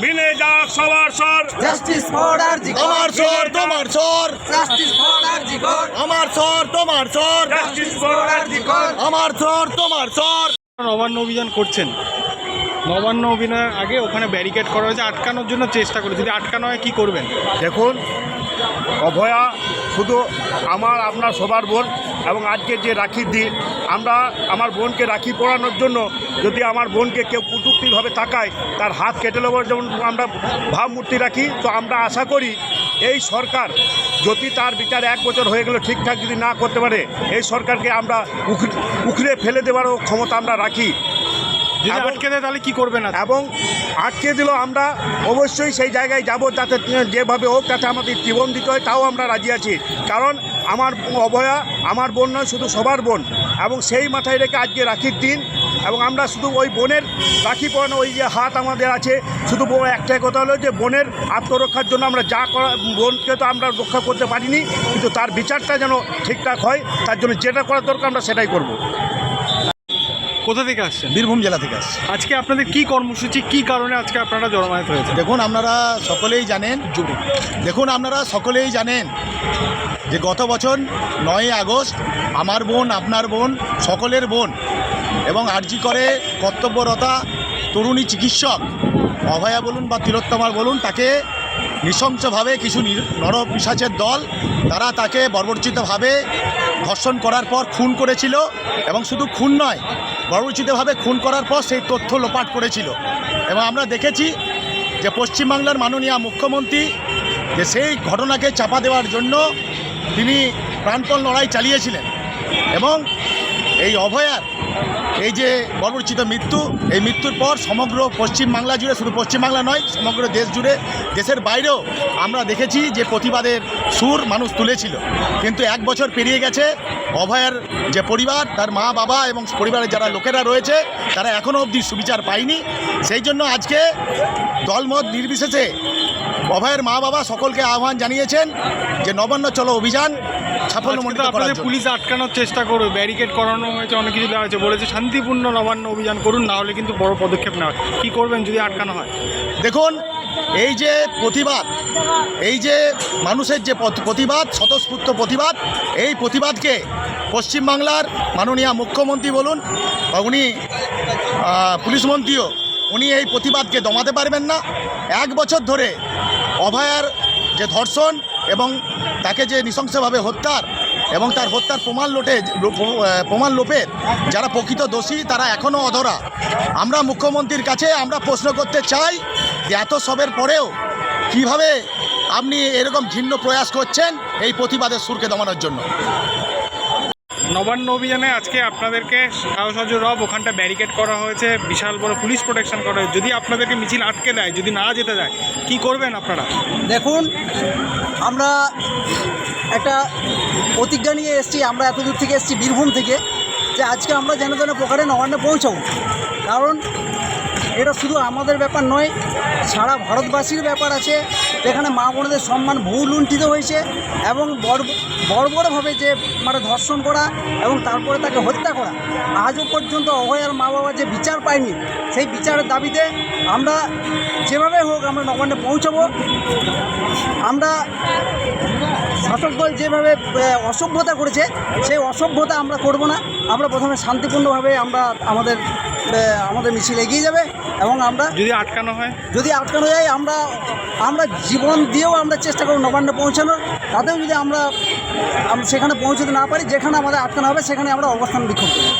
মিলে যাক সবার সর জাস্টিস ফর আমার সর তোমার সর জাস্টিস ফর আমার সর তোমার সর জাস্টিস ফর আমার সর তোমার সর নবান্ন অভিযান করছেন। নবান্ন অভিযানের আগে ওখানে ব্যারিকেড করা হয়েছে। আটকানোর জন্য চেষ্টা করে যদি আটকানো হয় কী করবেন? দেখুন অভয়া শুধু আমার আপনার সবার বোন এবং আজকে যে রাখির দিন আমরা আমার বোনকে রাখি পরানোর জন্য। যদি আমার বোনকে কেউ কুটুক্তিভাবে তাকায় তার হাত কেটে নেবার যেমন আমরা ভাবমূর্তি রাখি। তো আমরা আশা করি এই সরকার যদি তার বিচার এক বছর হয়ে গেলে ঠিকঠাক যদি না করতে পারে এই সরকারকে আমরা উখড়ে ফেলে দেওয়ারও ক্ষমতা আমরা রাখি। আটকে দেয় তাহলে কী করবে না? এবং আটকে দিল আমরা অবশ্যই সেই জায়গায় যাব যাতে যেভাবে হোক তাতে আমাদের জীবন দিতে হয় তাও আমরা রাজি আছি। কারণ আমার অভয়া আমার বোন নয়, শুধু সবার বোন। এবং সেই মাথায় রেখে আজকে রাখির দিন। এবং আমরা শুধু ওই বোনের রাখি পরানো, ওই যে হাত আমাদের আছে, শুধু একটাই কথা হলো যে বোনের আত্মরক্ষার জন্য আমরা যা করা, বোনকে তো আমরা রক্ষা করতে পারিনি, কিন্তু তার বিচারটা যেন ঠিকঠাক হয়, তার জন্য যেটা করার দরকার আমরা সেটাই করব। কোথা থেকে আসছেন? বীরভূম জেলা থেকে আসছি। আজকে আপনাদের কি কর্মসূচি কি কারণে আজকে আপনারা জড়মায়েত হয়েছে দেখুন আপনারা সকলেই জানেন দেখুন আপনারা সকলেই জানেন যে গত বছর নয় আগস্ট আমার বোন আপনার বোন সকলের বোন এবং আরজি করে কর্তব্যরতা তরুণী চিকিৎসক অভয়া বলুন বা তিলোত্তমার বলুন তাকে নৃশংসভাবে কিছু নির- নর পিসাচের দল তারা তাকে বর্বরচিতভাবে ধর্ষণ করার পর খুন করেছিল এবং শুধু খুন নয় বর্বরচিতভাবে খুন করার পর সেই তথ্য লোপাট করেছিল। এবং আমরা দেখেছি যে পশ্চিমবাংলার মাননীয় মুখ্যমন্ত্রী যে সেই ঘটনাকে চাপা দেওয়ার জন্য তিনি প্রাণপণ লড়াই চালিয়েছিলেন। এবং এই অভয়ার, এই যে বর্বরচিত মৃত্যু, এই মৃত্যুর পর সমগ্র পশ্চিমবাংলা জুড়ে, শুধু পশ্চিমবাংলা নয়, সমগ্র দেশ জুড়ে, দেশের বাইরেও আমরা দেখেছি যে প্রতিবাদের সুর মানুষ তুলেছিল। কিন্তু এক বছর পেরিয়ে গেছে, অভয়ার যে পরিবার, তার মা, বাবা এবং পরিবারের যারা লোকেরা রয়েছে, তারা এখনও অবধি সুবিচার পায়নি। সেই জন্য আজকে দলমত নির্বিশেষে অভয়ের মা, বাবা সকলকে আহ্বান জানিয়েছেন যে নবান্ন চলো অভিযান করার আপনাদের পুলিশ আটকানোর চেষ্টা করবে ব্যারিকেড করানো হয়েছে অনেক কিছু দেওয়া হয়েছে বলেছে। শান্তিপূর্ণ নবান্ন অভিযান করুন না হলে কিন্তু বড় পদক্ষেপ নেওয়া। কি করবেন যদি আটকানো হয়? দেখুন এই যে প্রতিবাদ এই যে মানুষের যে প্রতিবাদ স্বতঃস্ফূর্ত প্রতিবাদ এই প্রতিবাদকে পশ্চিমবাংলার মাননীয় মুখ্যমন্ত্রী বলুন বা উনি পুলিশ মন্ত্রীও উনি এই প্রতিবাদকে দমাতে পারবেন না। এক বছর ধরে অভয়ার যে ধর্ষণ এবং তাকে যে নৃশংসভাবে হত্যার এবং তার হত্যার প্রমাণ লোটে, প্রমাণ লোপের যারা প্রকৃত দোষী, তারা এখনও অধরা। আমরা মুখ্যমন্ত্রীর কাছে আমরা প্রশ্ন করতে চাই যে এত সবের পরেও কীভাবে আপনি এরকম ঘিন্ন প্রয়াস করছেন এই প্রতিবাদের সুরকে দমানোর জন্য? নবান্ন অভিযানে আজকে আপনাদেরকে সাহসাজ রব, ওখানটা ব্যারিকেড করা হয়েছে, বিশাল বড় পুলিশ প্রোটেকশন করা হয়েছে। যদি আপনাদেরকে মিছিল আটকে দেয়, যদি না যেতে দেয়, কি করবেন আপনারা? দেখুন, আমরা একটা প্রতিজ্ঞা নিয়ে এসেছি, আমরা এত দূর থেকে এসেছি বীরভূম থেকে, যে আজকে আমরা যেন যেন প্রকারে নবান্নে পৌঁছাবো। কারণ এটা শুধু আমাদের ব্যাপার নয়, সারা ভারতবাসীর ব্যাপার আছে। যেখানে মা বোনদের সম্মান বহু লুণ্ঠিত হয়েছে এবং বড় বড় বড়ভাবে যে মানে ধর্ষণ করা এবং তারপরে তাকে হত্যা করা আজও পর্যন্ত অভয়ার মা বাবা যে বিচার পায়নি সেই বিচারের দাবিতে আমরা যেভাবে হোক আমরা নবান্নে পৌঁছাবো। আমরা শাসক দল যেভাবে অসভ্যতা করেছে সেই অসভ্যতা আমরা করব না। আমরা প্রথমে শান্তিপূর্ণভাবে আমরা আমাদের আমাদের মিছিল এগিয়ে যাবে এবং আমরা যদি আটকানো হয়? যদি আটকানো যায় আমরা আমরা জীবন দিয়েও আমরা চেষ্টা করব নবান্নে পৌঁছানোর। তাতেও যদি আমরা সেখানে পৌঁছতে না পারি যেখানে আমাদের আটকানো হবে সেখানে আমরা অবস্থান বিক্ষোভ করি।